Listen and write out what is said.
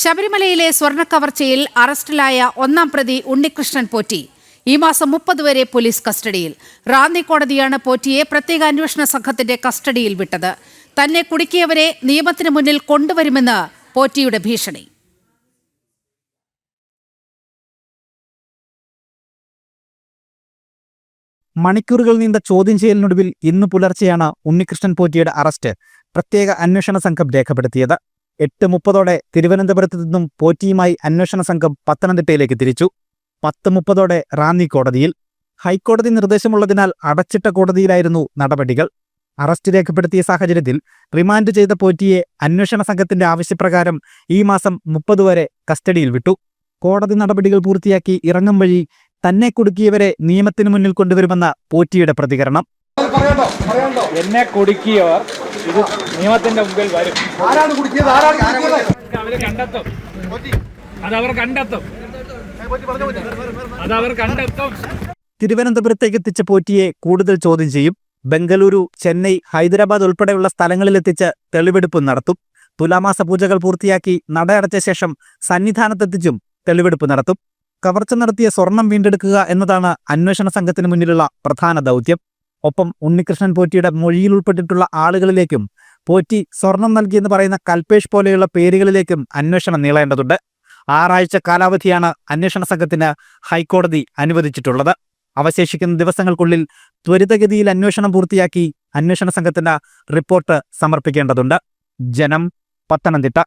ശബരിമലയിലെ സ്വർണക്കവർച്ചയിൽ അറസ്റ്റിലായ ഒന്നാം പ്രതി ഉണ്ണികൃഷ്ണൻ പോറ്റി. ഈ മാസം മുപ്പത് വരെ പോലീസ് കസ്റ്റഡിയിൽ. റാന്നി കോടതിയാണ് പോറ്റിയെ പ്രത്യേക അന്വേഷണ സംഘത്തിന്റെ കസ്റ്റഡിയിൽ വിട്ടത്. തന്നെ കുടുക്കിയവരെ നിയമത്തിന് മുന്നിൽ കൊണ്ടുവരുമെന്ന് പോറ്റിയുടെ ഭീഷണി. മണിക്കൂറുകൾ നീണ്ട ചോദ്യം ചെയ്യലിനൊടുവിൽ ഇന്ന് പുലർച്ചെയാണ് ഉണ്ണികൃഷ്ണൻ പോറ്റിയുടെ അറസ്റ്റ്. പ്രത്യേക അന്വേഷണ സംഘം രേഖപ്പെടുത്തിയത്. എട്ട് മുപ്പതോടെ തിരുവനന്തപുരത്ത് നിന്നും പോറ്റിയുമായി അന്വേഷണ സംഘം പത്തനംതിട്ടയിലേക്ക് തിരിച്ചു. പത്ത് മുപ്പതോടെ റാന്നി കോടതിയിൽ. ഹൈക്കോടതി നിർദ്ദേശമുള്ളതിനാൽ അടച്ചിട്ട കോടതിയിലായിരുന്നു നടപടികൾ. അറസ്റ്റ് രേഖപ്പെടുത്തിയ സാഹചര്യത്തിൽ റിമാൻഡ് ചെയ്ത പോറ്റിയെ അന്വേഷണ സംഘത്തിന്റെ ആവശ്യപ്രകാരം ഈ മാസം മുപ്പത് വരെ കസ്റ്റഡിയിൽ വിട്ടു. കോടതി നടപടികൾ പൂർത്തിയാക്കി ഇറങ്ങും വഴി തന്നെ കുടുക്കിയവരെ നിയമത്തിന് മുന്നിൽ കൊണ്ടുവരുമെന്ന പോറ്റിയുടെ പ്രതികരണം. എന്നെ കുടുക്കിയവർ ഇത് നിയമത്തിന്റെ മുമ്പിൽ വരും. ആരാണ് കുടിക്കിയത്? ആരാണ് അവർ കണ്ടെത്തും. അതവർ കണ്ടെത്തും. അതവർ കണ്ടെത്തും. തിരുവനന്തപുരത്തേക്ക് എത്തിച്ച പോറ്റിയെ കൂടുതൽ ചോദ്യം ചെയ്യും. ബംഗളൂരു ചെന്നൈ ഹൈദരാബാദ് ഉൾപ്പെടെയുള്ള സ്ഥലങ്ങളിലെത്തിച്ച് തെളിവെടുപ്പ് നടത്തും. തുലാമാസ പൂജകൾ പൂർത്തിയാക്കി നടയടച്ച ശേഷം സന്നിധാനത്തെത്തിച്ചും തെളിവെടുപ്പ് നടത്തും. കവർച്ച നടത്തിയ സ്വർണം വീണ്ടെടുക്കുക എന്നതാണ് അന്വേഷണ സംഘത്തിന് മുന്നിലുള്ള പ്രധാന ദൗത്യം. ഒപ്പം ഉണ്ണികൃഷ്ണൻ പോറ്റിയുടെ മൊഴിയിൽ ഉൾപ്പെട്ടിട്ടുള്ള ആളുകളിലേക്കും പോറ്റി സ്വർണം നൽകിയെന്ന് പറയുന്ന കൽപേഷ് പോലെയുള്ള പേരുകളിലേക്കും അന്വേഷണം നീളേണ്ടതുണ്ട്. ആറാഴ്ച കാലാവധിയാണ് അന്വേഷണ സംഘത്തിന് ഹൈക്കോടതി അനുവദിച്ചിട്ടുള്ളത്. അവശേഷിക്കുന്ന ദിവസങ്ങൾക്കുള്ളിൽ ത്വരിതഗതിയിൽ അന്വേഷണം പൂർത്തിയാക്കി അന്വേഷണ സംഘത്തിന് റിപ്പോർട്ട് സമർപ്പിക്കേണ്ടതുണ്ട്. ജനം പത്തനംതിട്ട.